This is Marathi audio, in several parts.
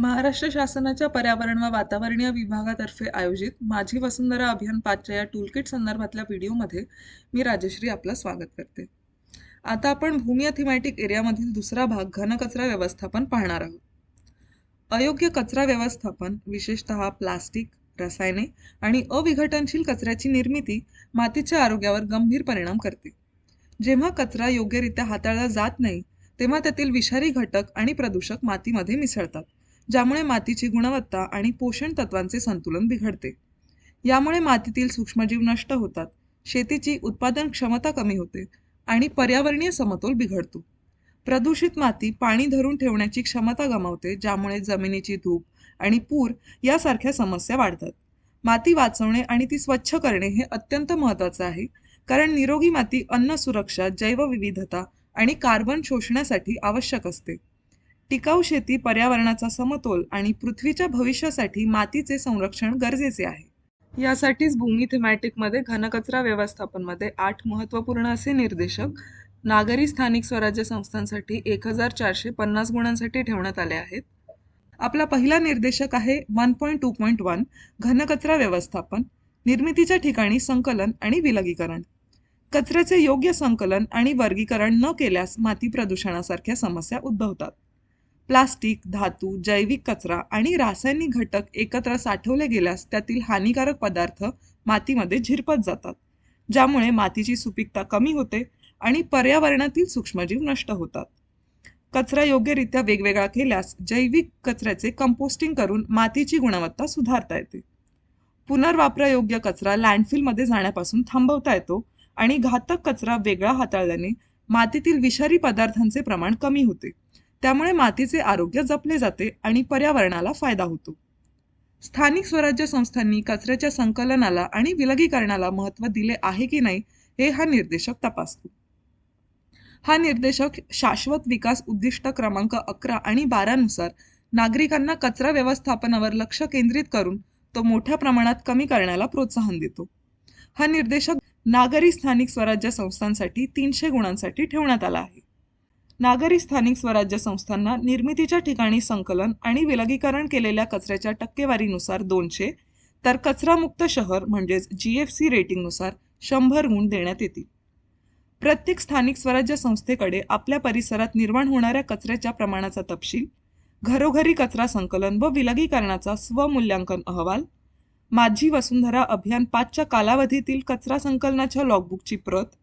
महाराष्ट्र शासनाच्या पर्यावरण व वातावरणीय विभागातर्फे आयोजित माझी वसुंधरा अभियान पाचच्या या टूलकिट संदर्भातल्या व्हिडिओमध्ये मी राजश्री आपलं स्वागत करते. आता आपण भूमी थिमॅटिक एरियामधील दुसरा भाग घनकचरा व्यवस्थापन पाहणार आहोत. अयोग्य कचरा व्यवस्थापन विशेषतः प्लास्टिक रसायने आणि अविघटनशील कचऱ्याची निर्मिती मातीच्या आरोग्यावर गंभीर परिणाम करते. जेव्हा कचरा योग्यरित्या हाताळला जात नाही तेव्हा त्यातील विषारी घटक आणि प्रदूषक मातीमध्ये मिसळतात. ज्यामुळे मातीची गुणवत्ता आणि पोषण तत्वांचे संतुलन बिघडते. यामुळे मातीतील सूक्ष्मजीव नष्ट होतात शेतीची उत्पादन क्षमता कमी होते आणि पर्यावरणीय समतोल बिघडतो. प्रदूषित माती पाणी धरून ठेवण्याची क्षमता गमावते ज्यामुळे जमिनीची धूप आणि पूर यासारख्या समस्या वाढतात. माती वाचवणे आणि ती स्वच्छ करणे हे अत्यंत महत्त्वाचं आहे कारण निरोगी माती अन्न सुरक्षा जैवविविधता आणि कार्बन शोषण्यासाठी आवश्यक असते. टिकाऊ शेती पर्यावरणाचा समतोल आणि पृथ्वीच्या भविष्यासाठी मातीचे संरक्षण गरजेचे आहे. यासाठीच भूमी थिमॅटिकमध्ये घनकचरा व्यवस्थापनमध्ये आठ महत्त्वपूर्ण असे निर्देशक नागरी स्थानिक स्वराज्य संस्थांसाठी एक हजार चारशे पन्नास गुणांसाठी ठेवण्यात आले आहेत. आपला पहिला निर्देशक आहे one point two point one घनकचरा व्यवस्थापन निर्मितीच्या ठिकाणी संकलन आणि विलगीकरण. कचऱ्याचे योग्य संकलन आणि वर्गीकरण न केल्यास माती प्रदूषणासारख्या समस्या उद्भवतात. प्लास्टिक धातू जैविक कचरा आणि रासायनिक घटक एकत्र साठवले गेल्यास त्यातील हानिकारक पदार्थ मातीमध्ये झिरपत जातात ज्यामुळे मातीची सुपीकता कमी होते आणि पर्यावरणातील सूक्ष्मजीव नष्ट होतात. कचरा योग्यरित्या वेगवेगळा केल्यास जैविक कचऱ्याचे कंपोस्टिंग करून मातीची गुणवत्ता सुधारता येते. पुनर्वापरयोग्य कचरा लँडफिलमध्ये जाण्यापासून थांबवता येतो आणि घातक कचरा वेगळा हाताळल्याने मातीतील विषारी पदार्थांचे प्रमाण कमी होते. त्यामुळे मातीचे आरोग्य जपले जाते आणि पर्यावरणाला फायदा होतो. स्थानिक स्वराज्य संस्थांनी कचऱ्याच्या संकलनाला आणि विलगीकरणाला महत्त्व दिले आहे की नाही हे हा निर्देशक तपासतो. हा निर्देशक शाश्वत विकास उद्दिष्ट क्रमांक अकरा आणि बारानुसार नागरिकांना कचरा व्यवस्थापनावर लक्ष केंद्रित करून तो मोठ्या प्रमाणात कमी करण्याला प्रोत्साहन देतो. हा निर्देशक नागरी स्थानिक स्वराज्य संस्थांसाठी तीनशे गुणांसाठी ठेवण्यात आला आहे. नागरी स्थानिक स्वराज्य संस्थांना निर्मितीच्या ठिकाणी संकलन आणि विलगीकरण केलेल्या कचऱ्याच्या टक्केवारीनुसार दोनशे तर कचरामुक्त शहर म्हणजेच जी एफ सी रेटिंगनुसार शंभर गुण देण्यात येतील. प्रत्येक स्थानिक स्वराज्य संस्थेकडे आपल्या परिसरात निर्माण होणाऱ्या कचऱ्याच्या प्रमाणाचा तपशील घरोघरी कचरा संकलन व विलगीकरणाचा स्वमूल्यांकन अहवाल माझी वसुंधरा अभियान पाचच्या कालावधीतील कचरा संकलनाच्या लॉगबुकची प्रत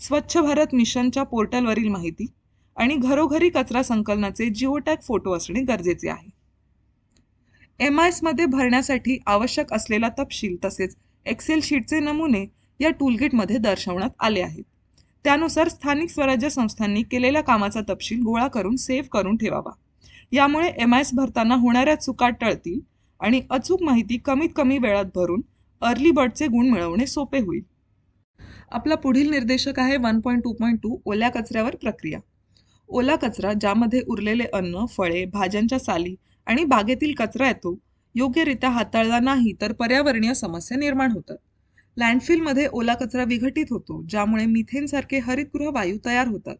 स्वच्छ भारत मिशनच्या पोर्टलवरील माहिती आणि घरोघरी कचरा संकलनाचे जिओटॅग फोटो असणे गरजेचे आहे. एम आय एसमध्ये भरण्यासाठी आवश्यक असलेला तपशील तसेच एक्सेल शीटचे नमुने या टूलकिटमध्ये दर्शवण्यात आले आहेत. त्यानुसार स्थानिक स्वराज्य संस्थांनी केलेल्या कामाचा तपशील गोळा करून सेव्ह करून ठेवावा. यामुळे एम आय एस भरताना होणाऱ्या चुका टळतील आणि अचूक माहिती कमीत कमी वेळात भरून अर्ली बर्डचे गुण मिळवणे सोपे होईल. आपला पुढील निर्देशक आहे one point two point two ओल्या कचऱ्यावर प्रक्रिया. ओला कचरा ज्यामध्ये उरलेले अन्न फळे भाज्यांच्या साली आणि बागेतील कचरा येतो योग्यरित्या हाताळला नाही तर पर्यावरणीय समस्या निर्माण होतात. लँडफिलमध्ये ओला कचरा विघटित होतो ज्यामुळे मिथेनसारखे हरितगृह वायू तयार होतात.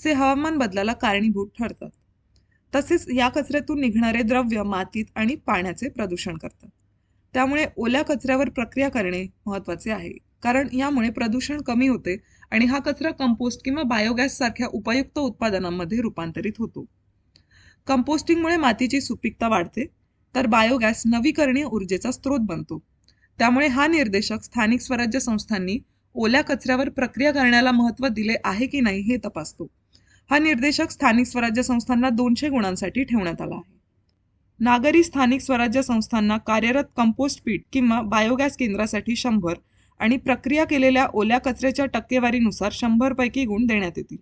जे हवामान बदलाला कारणीभूत ठरतात. तसेच या कचऱ्यातून निघणारे द्रव्य मातीत आणि पाण्याचे प्रदूषण करतात. त्यामुळे ओल्या कचऱ्यावर प्रक्रिया करणे महत्त्वाचे आहे. कारण यामुळे प्रदूषण कमी होते आणि हा कचरा कंपोस्ट किंवा बायोगॅस सारख्या उपयुक्त उत्पादनांमध्ये रूपांतरित होतो. कंपोस्टिंगमुळे मातीची सुपीकता वाढते तर बायोगॅस नवीकरणीय ऊर्जेचा स्रोत बनतो. त्यामुळे हा निर्देशक स्थानिक स्वराज्य संस्थांनी ओल्या कचऱ्यावर प्रक्रिया करण्याला महत्त्व दिले आहे की नाही हे तपासतो. हा निर्देशक स्थानिक स्वराज्य संस्थांना दोनशे गुणांसाठी ठेवण्यात आला आहे. नागरी स्थानिक स्वराज्य संस्थांना कार्यरत कंपोस्ट पीठ किंवा बायोगॅस केंद्रासाठी शंभर आणि प्रक्रिया केलेल्या ओल्या कचऱ्याच्या टक्केवारीनुसार शंभरपैकी गुण देण्यात येतील.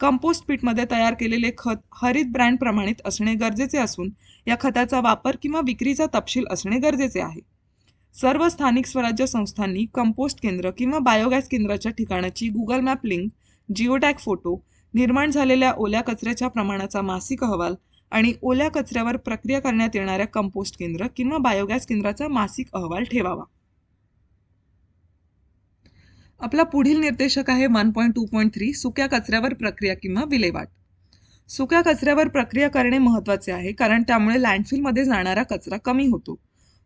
कंपोस्ट पीठमध्ये तयार केलेले खत हरित ब्रँड प्रमाणित असणे गरजेचे असून या खताचा वापर किंवा विक्रीचा तपशील असणे गरजेचे आहे. सर्व स्थानिक स्वराज्य संस्थांनी कंपोस्ट केंद्र किंवा बायोगॅस केंद्राच्या ठिकाणाची Google map link geotag photo निर्माण झालेल्या ओल्या कचऱ्याच्या प्रमाणाचा मासिक अहवाल आणि ओल्या कचऱ्यावर प्रक्रिया करण्यात येणाऱ्या कंपोस्ट केंद्र किंवा बायोगॅस केंद्राचा मासिक अहवाल ठेवावा. आपला पुढील निर्देशक आहे one point two point three सुक्या कचऱ्यावर प्रक्रिया किंवा विल्हेवाट. सुक्या कचऱ्यावर प्रक्रिया करणे महत्त्वाचे आहे कारण त्यामुळे लँडफिलमध्ये जाणारा कचरा कमी होतो.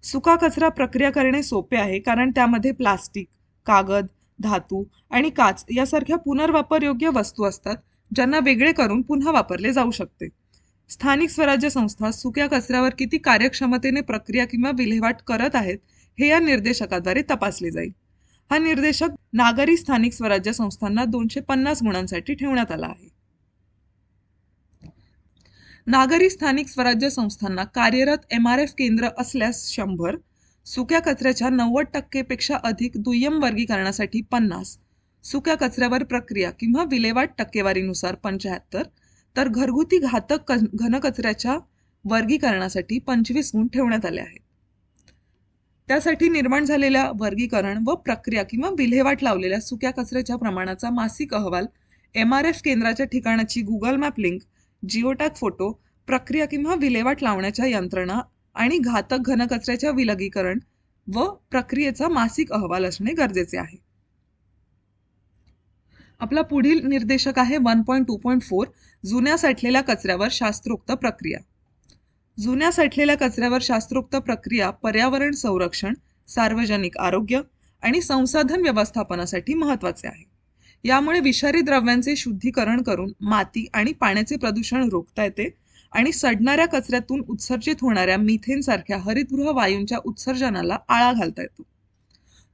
सुका कचरा प्रक्रिया करणे सोपे आहे कारण त्यामध्ये प्लास्टिक कागद धातू आणि काच यासारख्या पुनर्वापरयोग्य वस्तू असतात ज्यांना वेगळे करून पुन्हा वापरले जाऊ शकते. स्थानिक स्वराज्य संस्था सुक्या कचऱ्यावर किती कार्यक्षमतेने प्रक्रिया किंवा विल्हेवाट करत आहेत हे या निर्देशकाद्वारे तपासले जाईल. हा निर्देशक नागरी स्थानिक स्वराज्य संस्थांना दोनशे पन्नास गुणांसाठी ठेवण्यात आला आहे. नागरी स्थानिक स्वराज्य संस्थांना कार्यरत एम आर एफ केंद्र असल्यास शंभर सुक्या कचऱ्याच्या नव्वद टक्केपेक्षा अधिक दुय्यम वर्गीकरणासाठी पन्नास सुक्या कचऱ्यावर प्रक्रिया किंवा विल्हेवाट टक्केवारीनुसार पंच्याहत्तर तर घरगुती घातक घनकचऱ्याच्या वर्गीकरणासाठी पंचवीस गुण ठेवण्यात आले आहेत. त्यासाठी निर्माण झालेल्या वर्गीकरण व प्रक्रिया किंवा विल्हेवाट लावलेल्या सुक्या कचऱ्याच्या प्रमाणाचा मासिक अहवाल एम आर एफ केंद्राच्या ठिकाणाची Google map link geotag photo प्रक्रिया किंवा विल्हेवाट लावण्याच्या यंत्रणा आणि घातक घनकचऱ्याच्या विलगीकरण व प्रक्रियेचा मासिक अहवाल असणे गरजेचे आहे. आपला पुढील निर्देशक आहे one point two point four जुन्या साठलेल्या कचऱ्यावर शास्त्रोक्त प्रक्रिया. जुन्या साठलेल्या कचऱ्यावर शास्त्रोक्त प्रक्रिया पर्यावरण संरक्षण सार्वजनिक आरोग्य आणि संसाधन व्यवस्थापनासाठी महत्त्वाचे आहे. यामुळे विषारी द्रव्यांचे शुद्धीकरण करून माती आणि पाण्याचे प्रदूषण रोखता येते आणि सडणाऱ्या कचऱ्यातून उत्सर्जित होणाऱ्या मिथेन सारख्या हरितगृह वायूंच्या उत्सर्जनाला आळा घालता येतो.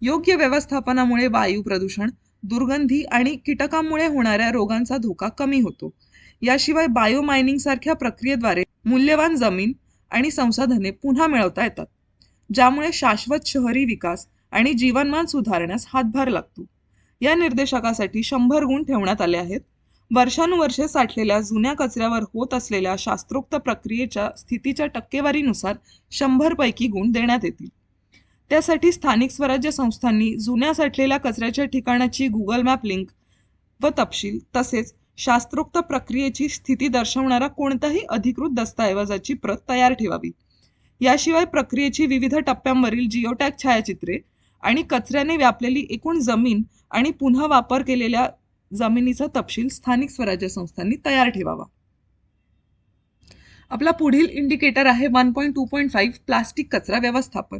योग्य व्यवस्थापनामुळे वायू प्रदूषण दुर्गंधी आणि कीटकांमुळे होणाऱ्या रोगांचा धोका कमी होतो. याशिवाय बायोमायनिंग सारख्या प्रक्रियेद्वारे मूल्यवान जमीन आणि संसाधने पुन्हा मिळवता येतात ज्यामुळे शाश्वत शहरी विकास आणि जीवनमान सुधारण्यास हातभार लागतो. या निर्देशकासाठी शंभर गुण ठेवण्यात आले आहेत. वर्षानुवर्षे साठलेल्या जुन्या कचऱ्यावर होत असलेल्या शास्त्रोक्त प्रक्रियेच्या स्थितीच्या टक्केवारीनुसार शंभरपैकी गुण देण्यात येतील. त्यासाठी स्थानिक स्वराज्य संस्थांनी जुन्या साठलेल्या कचऱ्याच्या ठिकाणाची गुगल मॅप लिंक व तपशील तसेच शास्त्रोक्त प्रक्रियेची स्थिती दर्शवणारा कोणताही अधिकृत दस्तऐवजाची प्रत तयार ठेवावी. याशिवाय प्रक्रियेची विविध टप्प्यांवरील जिओटॅग छायाचित्रे आणि कचऱ्याने व्यापलेली एकूण जमीन आणि पुन्हा वापर केलेल्या जमिनीचा तपशील स्थानिक स्वराज्य संस्थांनी तयार ठेवावा. आपला पुढील इंडिकेटर आहे one point two point five plastic कचरा व्यवस्थापन.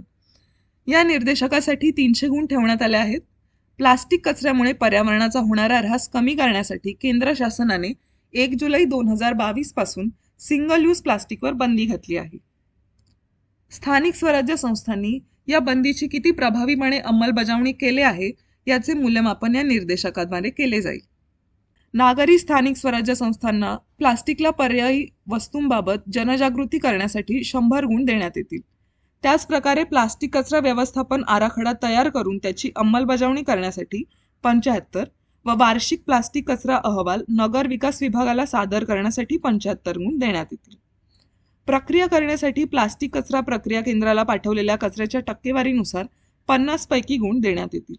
या निर्देशकासाठी तीनशे गुण ठेवण्यात आले आहेत. प्लास्टिक कचऱ्यामुळे पर्यावरणाचा होणारा ऱ्हास कमी करण्यासाठी केंद्र शासनाने एक जुलै दोन हजार बावीसपासून सिंगल यूज प्लास्टिकवर बंदी घातली आहे. स्थानिक स्वराज्य संस्थांनी या बंदीची किती प्रभावीपणे अंमलबजावणी केले आहे याचे मूल्यमापन या निर्देशकाद्वारे केले जाईल. नागरी स्थानिक स्वराज्य संस्थांना प्लास्टिकला पर्यायी वस्तूंबाबत जनजागृती करण्यासाठी शंभर गुण देण्यात येतील. त्याचप्रकारे प्लास्टिक कचरा व्यवस्थापन आराखडा तयार करून त्याची अंमलबजावणी करण्यासाठी पंच्याहत्तर व वार्षिक प्लास्टिक कचरा अहवाल नगर विकास विभागाला सादर करण्यासाठी पंच्याहत्तर गुण देण्यात येतील. प्रक्रिया करण्यासाठी प्लास्टिक कचरा प्रक्रिया केंद्राला पाठवलेल्या कचऱ्याच्या टक्केवारीनुसार पन्नास पैकी गुण देण्यात येतील.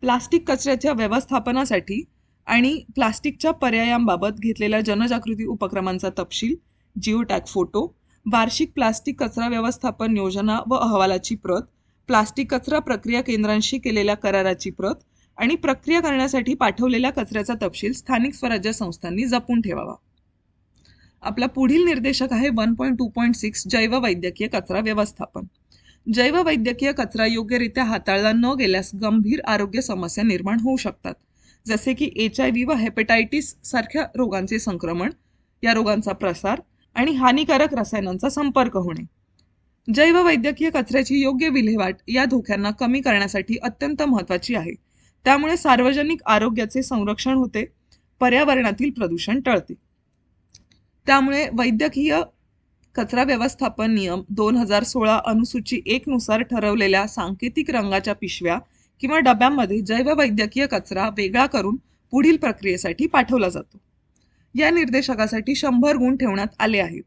प्लास्टिक कचऱ्याच्या व्यवस्थापनासाठी आणि प्लास्टिकच्या पर्यायांबाबत घेतलेल्या जनजागृती उपक्रमांचा तपशील जिओटॅग फोटो वार्षिक प्लास्टिक कचरा व्यवस्थापन योजना व अहवालाची प्रत प्लास्टिक कचरा प्रक्रिया केंद्रांशी केलेल्या कराराची प्रत आणि प्रक्रिया करण्यासाठी पाठवलेल्या कचऱ्याचा तपशील स्थानिक स्वराज्य संस्थांनी जपून ठेवावा. आपला पुढील निर्देशक आहे one point two point six जैववैद्यकीय कचरा व्यवस्थापन. जैववैद्यकीय कचरा योग्यरित्या हाताळला न गेल्यास गंभीर आरोग्य समस्या निर्माण होऊ शकतात. जसे की एच आय व्ही व हेपेटायटिस सारख्या रोगांचे संक्रमण या रोगांचा प्रसार आणि हानिकारक रसायनांचा संपर्क होणे. जैववैद्यकीय कचऱ्याची योग्य विल्हेवाट या धोक्यांना कमी करण्यासाठी अत्यंत महत्त्वाची आहे. त्यामुळे सार्वजनिक आरोग्याचे संरक्षण होते पर्यावरणातील प्रदूषण टळते. त्यामुळे वैद्यकीय कचरा व्यवस्थापन नियम दोन हजार सोळा अनुसूची एक नुसार ठरवलेल्या सांकेतिक रंगाच्या पिशव्या किंवा डब्यांमध्ये जैववैद्यकीय कचरा वेगळा करून पुढील प्रक्रियेसाठी पाठवला जातो. या निर्देशकासाठी शंभर गुण ठेवण्यात आले आहेत.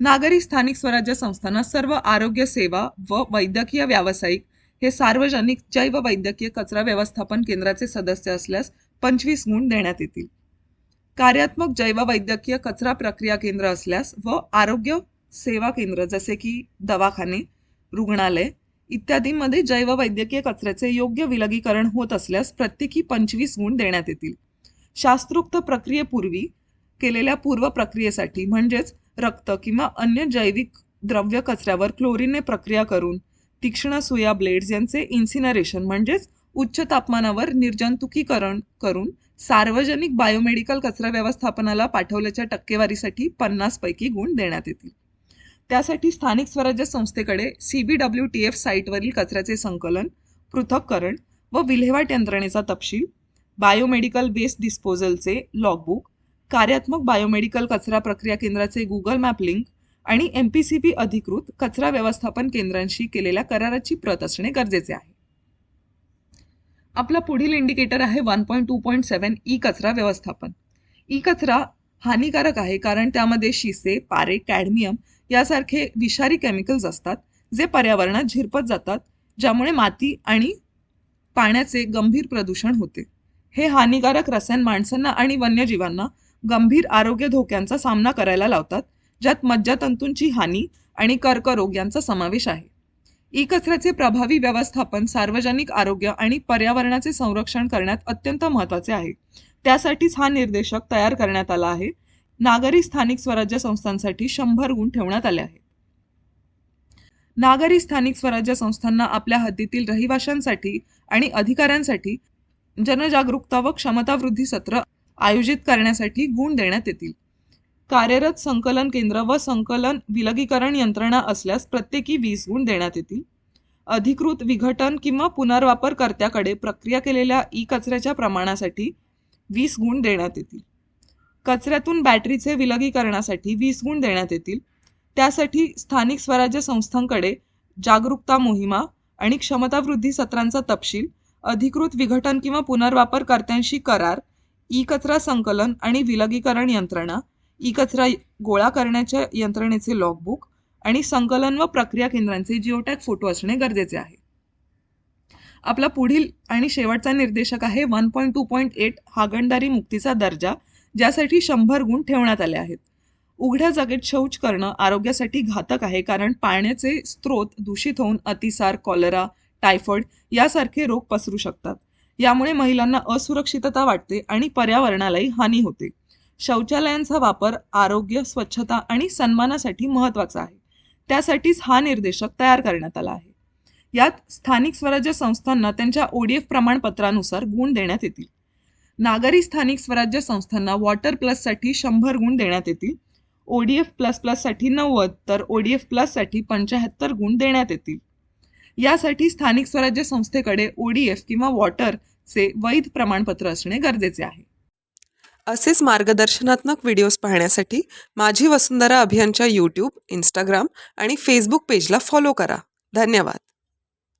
नागरी स्थानिक स्वराज्य संस्थांना सर्व आरोग्य सेवा व वैद्यकीय व्यावसायिक हे सार्वजनिक जैववैद्यकीय कचरा व्यवस्थापन केंद्राचे सदस्य असल्यास पंचवीस गुण देण्यात येतील. कार्यात्मक जैववैद्यकीय कचरा प्रक्रिया केंद्र असल्यास व आरोग्य सेवा केंद्र जसे की दवाखाने रुग्णालय इत्यादींमध्ये जैववैद्यकीय कचऱ्याचे योग्य विलगीकरण होत असल्यास प्रत्येकी पंचवीस गुण देण्यात येतील. शास्त्रोक्त प्रक्रियेपूर्वी केलेल्या पूर्व प्रक्रियेसाठी म्हणजेच रक्त किंवा अन्य जैविक द्रव्य कचऱ्यावर क्लोरीनने प्रक्रिया करून तीक्ष्ण सुया ब्लेड्स यांचे इन्सिनरेशन म्हणजेच उच्च तापमानावर निर्जंतुकीकरण करून सार्वजनिक बायोमेडिकल कचरा व्यवस्थापनाला पाठवल्याच्या टक्केवारीसाठी पन्नास पैकी गुण देण्यात येतील. त्यासाठी स्थानिक स्वराज्य संस्थेकडे C B W T F साईटवरील कचऱ्याचे संकलन पृथक्करण व विल्हेवाट यंत्रणेचा तपशील बायोमेडिकल वेस्ट डिस्पोजलचे लॉगबुक कार्यात्मक बायोमेडिकल कचरा प्रक्रिया केंद्राचे गुगल मॅप लिंक आणि एम पी सी पी अधिकृत कचरा व्यवस्थापन केंद्रांशी केलेल्या कराराची प्रत असणे गरजेचे आहे. आपला पुढील इंडिकेटर आहे one point two point seven E कचरा व्यवस्थापन. ई कचरा हानिकारक आहे कारण त्यामध्ये शिसे पारे कॅडमियम यासारखे विषारी केमिकल्स असतात जे पर्यावरणात झिरपत जातात ज्यामुळे माती आणि पाण्याचे गंभीर प्रदूषण होते. हे हानिकारक रसायन माणसांना आणि वन्यजीवांना गंभीर आरोग्य धोक्यांचा सामना करायला लावतात ज्यात मज्जातंतूंची हानी आणि कर्करोग यांचा समावेश आहे. ई कचऱ्याचे प्रभावी व्यवस्थापन सार्वजनिक आरोग्य आणि पर्यावरणाचे संरक्षण करण्यात अत्यंत महत्त्वाचे आहे. त्यासाठीच हा निर्देशक तयार करण्यात आला आहे. नागरी स्थानिक स्वराज्य संस्थांसाठी शंभर गुण ठेवण्यात आले आहेत. नागरी स्थानिक स्वराज्य संस्थांना आपल्या हद्दीतील रहिवाशांसाठी आणि अधिकाऱ्यांसाठी जनजागरूकता व क्षमतावृद्धी सत्र आयोजित करण्यासाठी गुण देण्यात येतील. कार्यरत संकलन केंद्र व संकलन विलगीकरण यंत्रणा असल्यास प्रत्येकी वीस गुण देण्यात येतील. अधिकृत विघटन किंवा पुनर्वापरकर्त्याकडे प्रक्रिया केलेल्या ई कचऱ्याच्या प्रमाणासाठी वीस गुण देण्यात येतील. कचऱ्यातून बॅटरीचे विलगीकरणासाठी वीस गुण देण्यात येतील. त्यासाठी स्थानिक स्वराज्य संस्थांकडे जागरूकता मोहिमा आणि क्षमतावृद्धी सत्रांचा तपशील अधिकृत विघटन किंवा पुनर्वापरकर्त्यांशी करार ई कचरा संकलन आणि विलगीकरण यंत्रणा ई कचरा गोळा करण्याच्या यंत्रणेचे लॉगबुक आणि संकलन व प्रक्रिया केंद्रांचे जिओटॅग फोटो असणे गरजेचे आहे. आपला पुढील आणि शेवटचा निर्देशक आहे one point two point eight हागणदारी मुक्तीचा दर्जा ज्यासाठी शंभर गुण ठेवण्यात आले आहेत. उघड्या जागेत शौच करणं आरोग्यासाठी घातक आहे कारण पाण्याचे स्रोत दूषित होऊन अतिसार कॉलरा टायफॉइड यासारखे रोग पसरू शकतात. यामुळे महिलांना असुरक्षितता वाटते आणि पर्यावरणालाही हानी होते. शौचालयांचा वापर आरोग्य स्वच्छता आणि सन्मानासाठी महत्त्वाचा आहे. त्यासाठीच हा निर्देशक तयार करण्यात आला आहे. यात स्थानिक स्वराज्य संस्थांना त्यांच्या ओडीएफ प्रमाणपत्रानुसार गुण देण्यात येतील. नागरी स्थानिक स्वराज्य संस्थांना वॉटर प्लससाठी शंभर गुण देण्यात येतील. ओडीएफ प्लस प्लससाठी नव्वद तर ओडीएफ प्लससाठी पंच्याहत्तर गुण देण्यात येतील. यासाठी स्थानिक स्वराज्य संस्थेकडे ओडीएफ किंवा वॉटर चे वैध प्रमाणपत्र असणे गरजेचे आहे. असेच मार्गदर्शनात्मक व्हिडिओज पाहण्यासाठी माझी वसुंधरा अभियानच्या यूट्यूब इंस्टाग्राम आणि फेसबुक पेजला फॉलो करा. धन्यवाद.